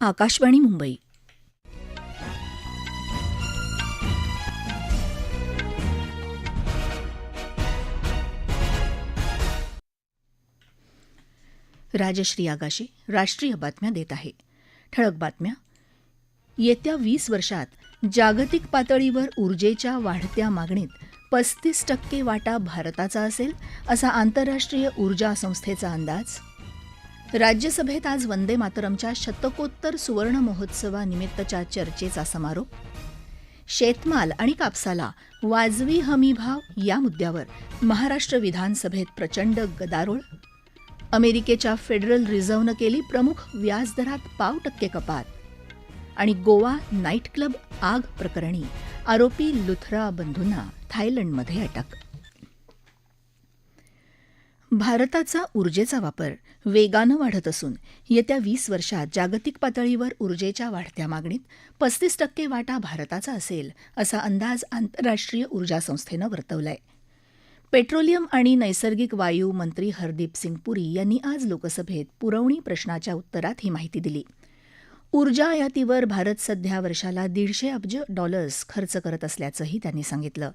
आकाशवाणी मुंबई. राजश्री आगाशे राष्ट्रीय बातम्या देत आहे. ठळक बातम्या. येत्या वीस वर्षात जागतिक पातळीवर ऊर्जेच्या वाढत्या मागणीत पस्तीस टक्के वाटा भारताचा असेल असा आंतरराष्ट्रीय ऊर्जा संस्थेचा अंदाज? राज्यसभेत आज वंदे मातरमच्या शतकोत्तर सुवर्ण महोत्सवानिमित्तच्या चर्चेचा समारोप. शेतमाल आणि कापसाला वाजवी हमी भाव या मुद्द्यावर महाराष्ट्र विधानसभेत प्रचंड गदारोळ. अमेरिकेच्या फेडरल रिझर्व्हनं केली प्रमुख व्याजदरात पाव टक्के कपात. आणि गोवा नाईट क्लब आग प्रकरणी आरोपी लुथरा बंधूंना थायलंडमध्ये अटक. भारताचा ऊर्जेचा वापर वेगानं वाढत असून येत्या वीस वर्षात जागतिक पातळीवर ऊर्जेच्या वाढत्या मागणीत पस्तीस टक्के वाटा भारताचा असेल असा अंदाज आंतरराष्ट्रीय ऊर्जा संस्थेनं वर्तवलाय. पेट्रोलियम आणि नैसर्गिक वायू मंत्री हरदीप सिंग पुरी यांनी आज लोकसभेत पुरवणी प्रश्नाच्या उत्तरात ही माहिती दिली. ऊर्जा आयातीवर भारत सध्या वर्षाला दीडशे अब्ज डॉलर्स खर्च करत असल्याचंही त्यांनी सांगितलं.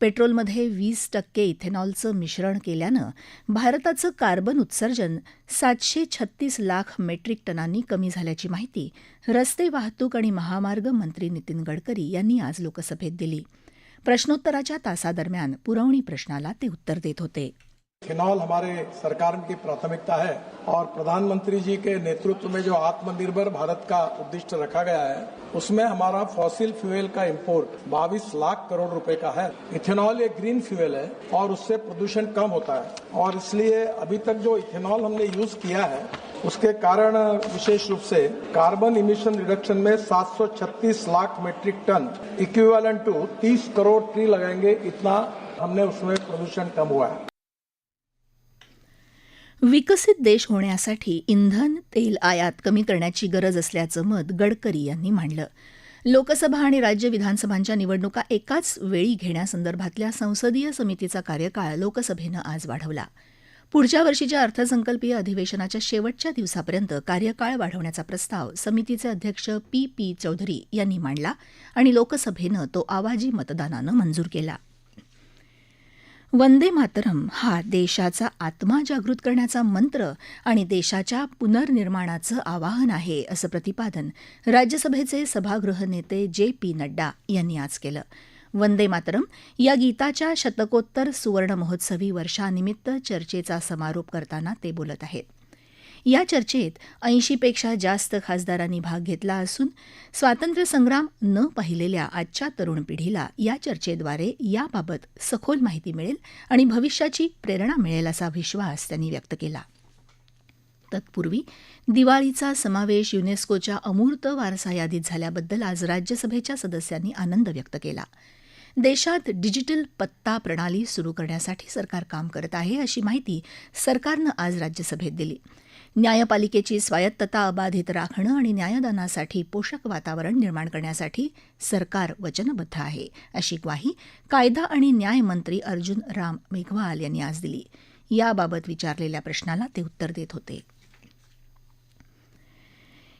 पेट्रोलमध्ये वीस टक्के इथेनॉलचं मिश्रण केल्यानं भारताचं कार्बन उत्सर्जन सातशे छत्तीस लाख मेट्रिक टनांनी कमी झाल्याची माहिती रस्ते वाहतूक आणि महामार्ग मंत्री नितीन गडकरी यांनी आज लोकसभेत दिली. प्रश्नोत्तराच्या तासादरम्यान पुरवणी प्रश्नाला ते उत्तर देत होते. इथेनॉल हमारे सरकार की प्राथमिकता है और प्रधानमंत्री जी के नेतृत्व में जो आत्मनिर्भर भारत का उद्दिष्ट रखा गया है, उसमें हमारा फॉसिल फ्यूल का इंपोर्ट 22 लाख करोड़ रुपए का है। इथेनॉल एक ग्रीन फ्यूल है और उससे प्रदूषण कम होता है और इसलिए अभी तक जो इथेनॉल हमने यूज़ किया है, उसके कारण विशेष रूप से कार्बन इमिशन रिडक्शन में 736 lakh metric tonne equivalent to 30 crore tree लगाएँगे, इतना हमने उसमें प्रदूषण कम हुआ है। विकसित देश होण्यासाठी इंधन तेल आयात कमी करण्याची गरज असल्याचं मत गडकरी यांनी मांडलं. लोकसभा आणि राज्य विधानसभांच्या निवडणुका एकाच वेळी घेण्यासंदर्भातल्या संसदीय समितीचा कार्यकाळ लोकसभेनं आज वाढवला. पुढच्या वर्षीच्या अर्थसंकल्पीय अधिवेशनाच्या शेवटच्या दिवसापर्यंत कार्यकाळ वाढवण्याचा प्रस्ताव समितीचे अध्यक्ष पी पी चौधरी यांनी मांडला आणि लोकसभेनं तो आवाजी मतदानानं मंजूर केला. वंदे मातरम हा देशाचा आत्मा जागृत करण्याचा मंत्र आणि देशाच्या पुनर्निर्माणाचं आवाहन आहे असं प्रतिपादन राज्यसभेचे सभागृह नेते जे पी नड्डा यांनी आज केलं. वंदे मातरम या गीताच्या शतकोत्तर सुवर्ण महोत्सवी वर्षानिमित्त चर्चेचा समारोप करताना ते बोलत आहेत. या चर्चेत ऐंशीपेक्षा जास्त खासदारांनी भाग घेतला असून स्वातंत्र्यसंग्राम न पाहिलेल्या आजच्या तरुण पिढीला या चर्चेद्वारे याबाबत सखोल माहिती मिळेल आणि भविष्याची प्रेरणा मिळेल असा विश्वास त्यांनी व्यक्त केला. तत्पूर्वी दिवाळीचा समावेश युनेस्कोच्या अमूर्त वारसा यादीत झाल्याबद्दल आज राज्यसभेच्या सदस्यांनी आनंद व्यक्त केला. देशात डिजिटल पत्ता प्रणाली सुरू करण्यासाठी सरकार काम करत आहे अशी माहिती सरकारनं आज राज्यसभेत दिली. न्यायपालिकेची स्वायत्तता अबाधित राखणं आणि न्यायदानासाठी पोषक वातावरण निर्माण करण्यासाठी सरकार वचनबद्ध आहे अशी ग्वाही कायदा आणि न्यायमंत्री अर्जुन राम मेघवाल यांनी आज दिली. याबाबत विचारलेल्या प्रश्नाला ते उत्तर देत होते.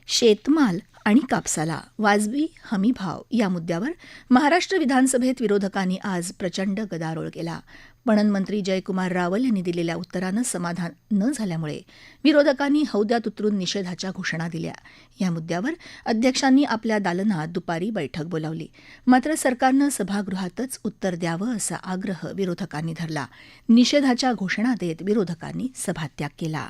शेतमाल आणि कापसाला वाजवी हमी भाव या मुद्द्यावर महाराष्ट्र विधानसभेत विरोधकांनी आज प्रचंड गदारोळ केला. पणन मंत्री जयकुमार रावल यांनी दिलेल्या उत्तरानं समाधान न झाल्यामुळे विरोधकांनी हौद्यात उतरून निषेधाच्या घोषणा दिल्या. या मुद्द्यावर अध्यक्षांनी आपल्या दालनात दुपारी बैठक बोलावली. मात्र सरकारनं सभागृहातच उत्तर द्यावं असा आग्रह विरोधकांनी धरला. निषेधाच्या घोषणा देत विरोधकांनी सभात्याग केला.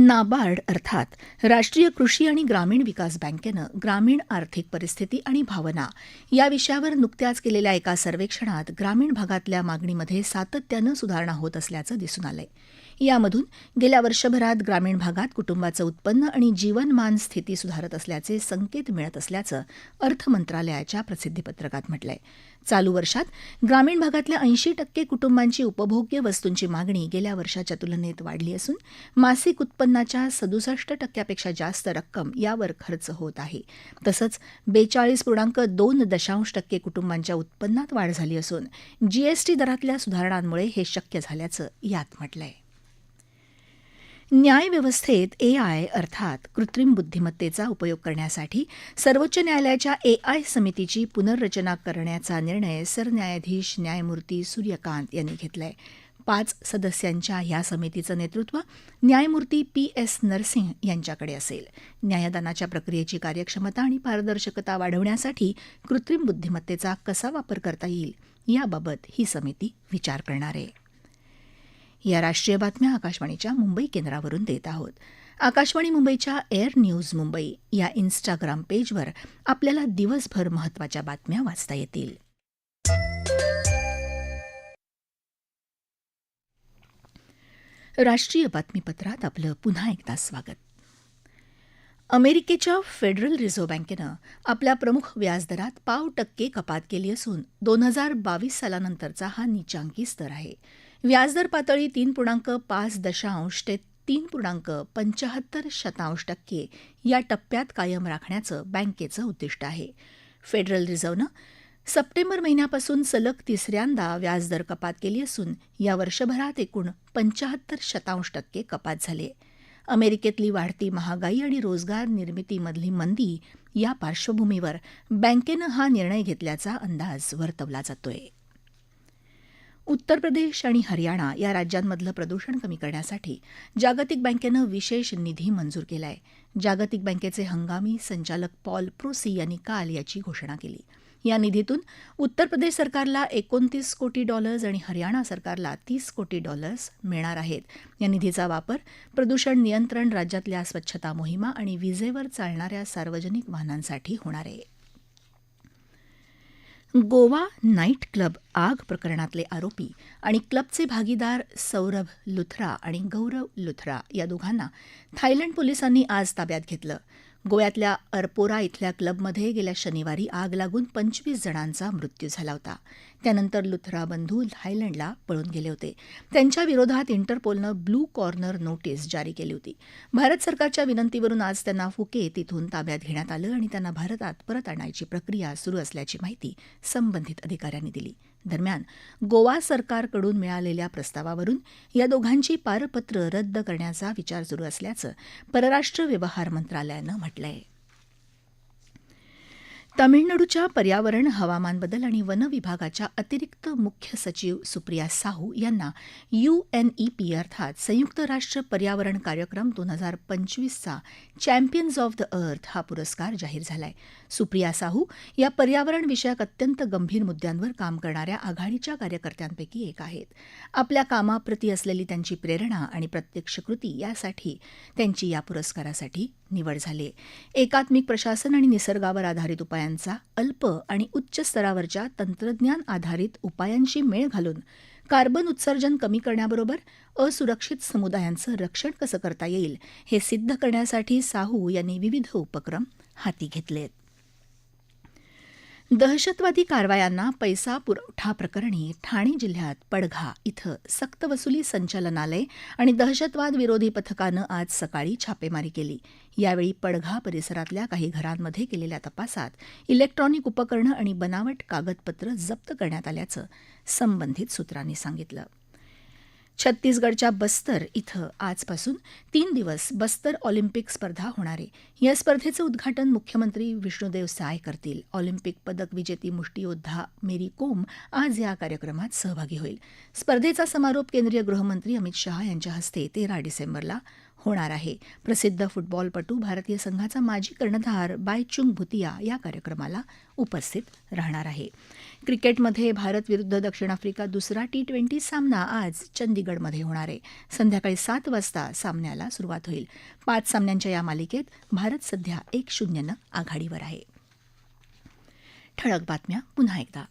नाबार्ड अर्थात राष्ट्रीय कृषी आणि ग्रामीण विकास बँकेनं ग्रामीण आर्थिक परिस्थिती आणि भावना या विषयावर नुकत्याच केलेल्या एका सर्वेक्षणात ग्रामीण भागातल्या मागणीमध्ये सातत्यानं सुधारणा होत असल्याचं दिसून आलंय. यामधून गेल्या वर्षभरात ग्रामीण भागात कुटुंबाचं उत्पन्न आणि जीवनमान स्थिती सुधारत असल्याचे संकेत मिळत असल्याचं अर्थ मंत्रालयाच्या प्रसिद्धीपत्रकात म्हटलंय. चालू वर्षात ग्रामीण भागातल्या ऐंशी टक्के कुटुंबांची उपभोग्य वस्तूंची मागणी गेल्या वर्षाच्या तुलनेत वाढली असून मासिक उत्पन्नाच्या सदुसष्ट टक्क्यापेक्षा जास्त रक्कम यावर खर्च होत आहे. तसंच बेचाळीस पूर्णांक दोन दशांश टक्के कुटुंबांच्या उत्पन्नात वाढ झाली असून जीएसटी दरातल्या सुधारणांमुळे हे शक्य झाल्याचं यात म्हटलंय. न्यायव्यवस्थेत ए आय अर्थात कृत्रिम बुद्धिमत्तेचा उपयोग करण्यासाठी सर्वोच्च न्यायालयाच्या ए आय समितीची पुनर्रचना करण्याचा निर्णय सरन्यायाधीश न्यायमूर्ती सूर्यकांत यांनी घेतलाय. पाच सदस्यांच्या या समितीचं नेतृत्व न्यायमूर्ती पी एस नरसिंह यांच्याकडे असेल. न्यायदानाच्या प्रक्रियेची कार्यक्षमता आणि पारदर्शकता वाढवण्यासाठी कृत्रिम बुद्धिमत्तेचा कसा वापर करता येईल याबाबत ही समिती विचार करणार आहे. या राष्ट्रीय बातम्या आकाशवाणीच्या मुंबई केंद्रावरून देत आहोत. आकाशवाणी मुंबईच्या एअर न्यूज मुंबई या इन्स्टाग्राम पेजवर आपल्याला दिवसभर महत्त्वाच्या बातम्या वाचता येतील. राष्ट्रीय बातमीपत्रात आपलं पुन्हा एकदा स्वागत. अमेरिकेच्या फेडरल रिझर्व्ह बँकेनं आपल्या प्रमुख व्याजदरात पाव टक्के कपात केली असून दोन हजार बावीस सालानंतरचा हा निचांकी स्तर आहे. व्याजदर पातळी तीन पूर्णांक पाच दशांश ते तीन पूर्णांक पंचाहत्तर शतांश टक्के या टप्प्यात कायम राखण्याचं बँकेचं उद्दिष्ट आहे. फेडरल रिझर्व्हनं सप्टेंबर महिन्यापासून सलग तिसऱ्यांदा व्याजदर कपात केली असून या वर्षभरात एकूण पंचाहत्तर शतांश टक्के कपात झाली. अमेरिकेतली वाढती महागाई आणि रोजगार निर्मितीमधली मंदी या पार्श्वभूमीवर बँकेनं हा निर्णय घेतल्याचा अंदाज वर्तवला जातोय. उत्तर प्रदेश आणि हरियाणा या राज्यांमधलं प्रदूषण कमी करण्यासाठी जागतिक बँकेनं विशेष निधी मंजूर केलाय. जागतिक बँकेचे हंगामी संचालक पॉल प्रोसी यांनी काल याची घोषणा केली. या निधीतून उत्तर प्रदेश सरकारला एकोणतीस कोटी डॉलर्स आणि हरियाणा सरकारला तीस कोटी डॉलर्स मिळणार आहेत. या निधीचा वापर प्रदूषण नियंत्रण राज्यातल्या स्वच्छता मोहिमा आणि विजेवर चालणाऱ्या सार्वजनिक वाहनांसाठी होणार आहे. गोवा नाईट क्लब आग प्रकरणातले आरोपी आणि क्लबचे भागीदार सौरभ लुथरा आणि गौरव लुथरा या दोघांना थायलंड पोलिसांनी आज ताब्यात घेतलं. गोव्यातल्या अरपोरा इथल्या क्लबमध्ये गेल्या शनिवारी आग लागून पंचवीस जणांचा मृत्यू झाला होता. त्यानंतर लुथरा बंधू थायलंडला पळून गेले होते. त्यांच्या विरोधात इंटरपोलनं ब्लू कॉर्नर नोटीस जारी केली होती. भारत सरकारच्या विनंतीवरून आज त्यांना फुके तिथून ताब्यात घेण्यात आलं आणि त्यांना भारतात परत आणायची प्रक्रिया सुरू असल्याची माहिती संबंधित अधिकाऱ्यांनी दिली. दरम्यान गोवा सरकारकडून मिळालेल्या प्रस्तावावरून या दोघांची पारपत्र रद्द करण्याचा विचार सुरू असल्याचं परराष्ट्र व्यवहार मंत्रालयानं म्हटलं आहे तामिळनाडूच्या पर्यावरण हवामान बदल आणि वन विभागाच्या अतिरिक्त मुख्य सचिव सुप्रिया साहू यांना युएनईपी अर्थात संयुक्त राष्ट्र पर्यावरण कार्यक्रम दोन हजार पंचवीसचा चॅम्पियन्स ऑफ द अर्थ हा पुरस्कार जाहीर झालाय. सुप्रिया साहू या पर्यावरण विषयक अत्यंत गंभीर मुद्द्यांवर काम करणाऱ्या आघाडीच्या कार्यकर्त्यांपैकी एक आहेत. आपल्या कामाप्रती असलेली त्यांची प्रेरणा आणि प्रत्यक्ष कृती यासाठी त्यांची या पुरस्कारासाठी निवड झाली. एकात्मिक प्रशासन आणि निसर्गावर आधारित उपायांचा अल्प आणि उच्च स्तरावरच्या तंत्रज्ञान आधारित उपायांशी मेळ घालून कार्बन उत्सर्जन कमी करण्याबरोबर असुरक्षित समुदायांचं रक्षण कसं करता येईल हे सिद्ध करण्यासाठी साहू यांनी विविध उपक्रम हाती घेतलेत. दहशतवादी कारवायांना पैसा पुरवठा प्रकरणी ठाणे जिल्ह्यात पडघा इथं सक्तवसुली संचालनालय आणि दहशतवाद विरोधी पथकानं आज सकाळी छापेमारी केली. यावेळी पडघा परिसरातल्या काही घरांमध्ये केलेल्या तपासात इलेक्ट्रॉनिक उपकरणं आणि बनावट कागदपत्र जप्त करण्यात आल्याचं संबंधित सूत्रांनी सांगितलं. छत्तीसगडच्या बस्तर इथं आजपासून तीन दिवस बस्तर ऑलिम्पिक स्पर्धा होणार आहे. या स्पर्धेचं उद्घाटन मुख्यमंत्री विष्णुदेव साय करतील. ऑलिम्पिक पदक विजेती मुष्टियोद्धा मेरी कोम आज या कार्यक्रमात सहभागी होईल. स्पर्धेचा समारोप केंद्रीय गृहमंत्री अमित शहा यांच्या हस्ते तेरा डिसेंबरला होणार आहे. प्रसिद्ध फुटबॉलपटू भारतीय संघाचा माजी कर्णधार बायचुंग भुतिया या कार्यक्रमाला उपस्थित राहणार आहे. क्रिकेटमध्ये भारत विरुद्ध दक्षिण आफ्रिका दुसरा टी ट्वेंटी सामना आज चंदीगडमध्ये होणार आहे. संध्याकाळी सात वाजता सामन्याला सुरुवात होईल. पाच सामन्यांच्या या मालिकेत भारत सध्या एक शून्यनं आघाडीवर आहे. ठळक बातम्या पुन्हा एकदा.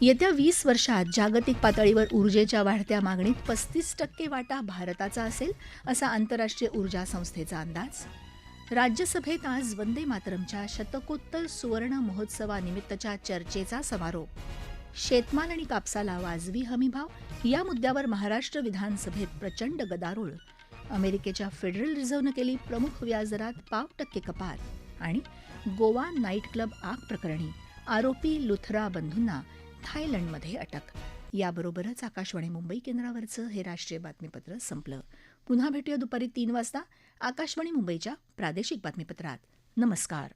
येत्या वीस वर्षात जागतिक पातळीवर ऊर्जेच्या वाढत्या मागणीत पस्तीस टक्के वाटा भारताचा असेल असा आंतरराष्ट्रीय ऊर्जा संस्थेचा अंदाज? राज्यसभेत आज वंदे मातरमच्या शतकोत्तर सुवर्ण महोत्सवानिमित्तच्या चर्चेचा समारोप. शेतमाल आणि कापसाला वाजवी हमीभाव या मुद्द्यावर महाराष्ट्र विधानसभेत प्रचंड गदारोळ. अमेरिकेच्या फेडरल रिझर्व्हनं केली प्रमुख व्याजदरात पाव टक्के कपात आणि गोवा नाईट क्लब आग प्रकरणी आरोपी लुथरा बंधूंना थायलंडमध्ये अटक. याबरोबरच आकाशवाणी मुंबई केंद्रावरचं हे राष्ट्रीय बातमीपत्र संपलं. पुन्हा भेटूया दुपारी तीन वाजता. आकाशवाणी मुंबईच्या प्रादेशिक बातमीपत्रात. नमस्कार.